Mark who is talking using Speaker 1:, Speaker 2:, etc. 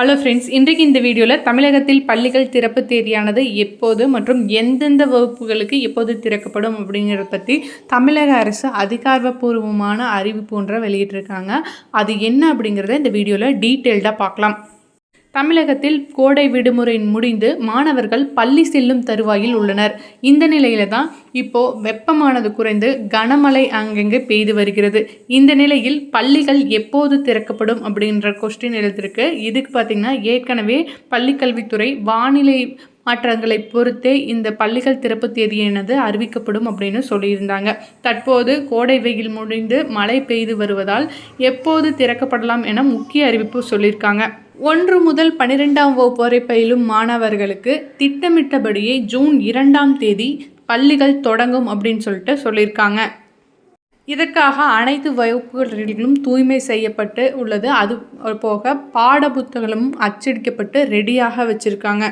Speaker 1: Hello friends இன்றைக்கு இந்த வீடியோவில் தமிழகத்தில் பள்ளிகள் திறப்பு தேதியானது எப்போது மற்றும் எந்தெந்த வகுப்புகளுக்கு எப்போது திறக்கப்படும் அப்படிங்கிறத பற்றி தமிழக அரசு அதிகாரப்பூர்வமான அறிவிப்பு ஒன்றை வெளியிட்டிருக்காங்க. அது என்ன அப்படிங்கிறத இந்த வீடியோவில் டீட்டெயில்டாக பார்க்கலாம். தமிழகத்தில் கோடை விடுமுறை முடிந்து மாணவர்கள் பள்ளி செல்லும் தருவாயில் உள்ளனர். இந்த நிலையில தான் இப்போ வெப்பமானது குறைந்து கனமழை அங்கங்கே பெய்து வருகிறது. இந்த நிலையில் பள்ளிகள் எப்போது திறக்கப்படும் அப்படின்ற கொஸ்டின் எழுதிருக்கு இதுக்கு பார்த்திங்கன்னா ஏற்கனவே பள்ளிக்கல்வித்துறை வானிலை மாற்றங்களை பொறுத்தே இந்த பள்ளிகள் திறப்பு தேதியானது அறிவிக்கப்படும் அப்படின்னு சொல்லியிருந்தாங்க. தற்போது கோடை வெயில் முடிந்து மழை பெய்து வருவதால் எப்போது திறக்கப்படலாம் என முக்கிய அறிவிப்பு சொல்லியிருக்காங்க. ஒன்று முதல் பன்னிரெண்டாம் வகுப்பு வரை பயிலும் மாணவர்களுக்கு திட்டமிட்டபடியே ஜூன் இரண்டாம் தேதி பள்ளிகள் தொடங்கும் அப்படின்னு சொல்லிட்டு சொல்லியிருக்காங்க. இதற்காக அனைத்து வகுப்புகளிலும் தூய்மை செய்யப்பட்டு உள்ளது. அது போக பாட புத்தகங்களும் அச்சடிக்கப்பட்டு ரெடியாக வச்சுருக்காங்க.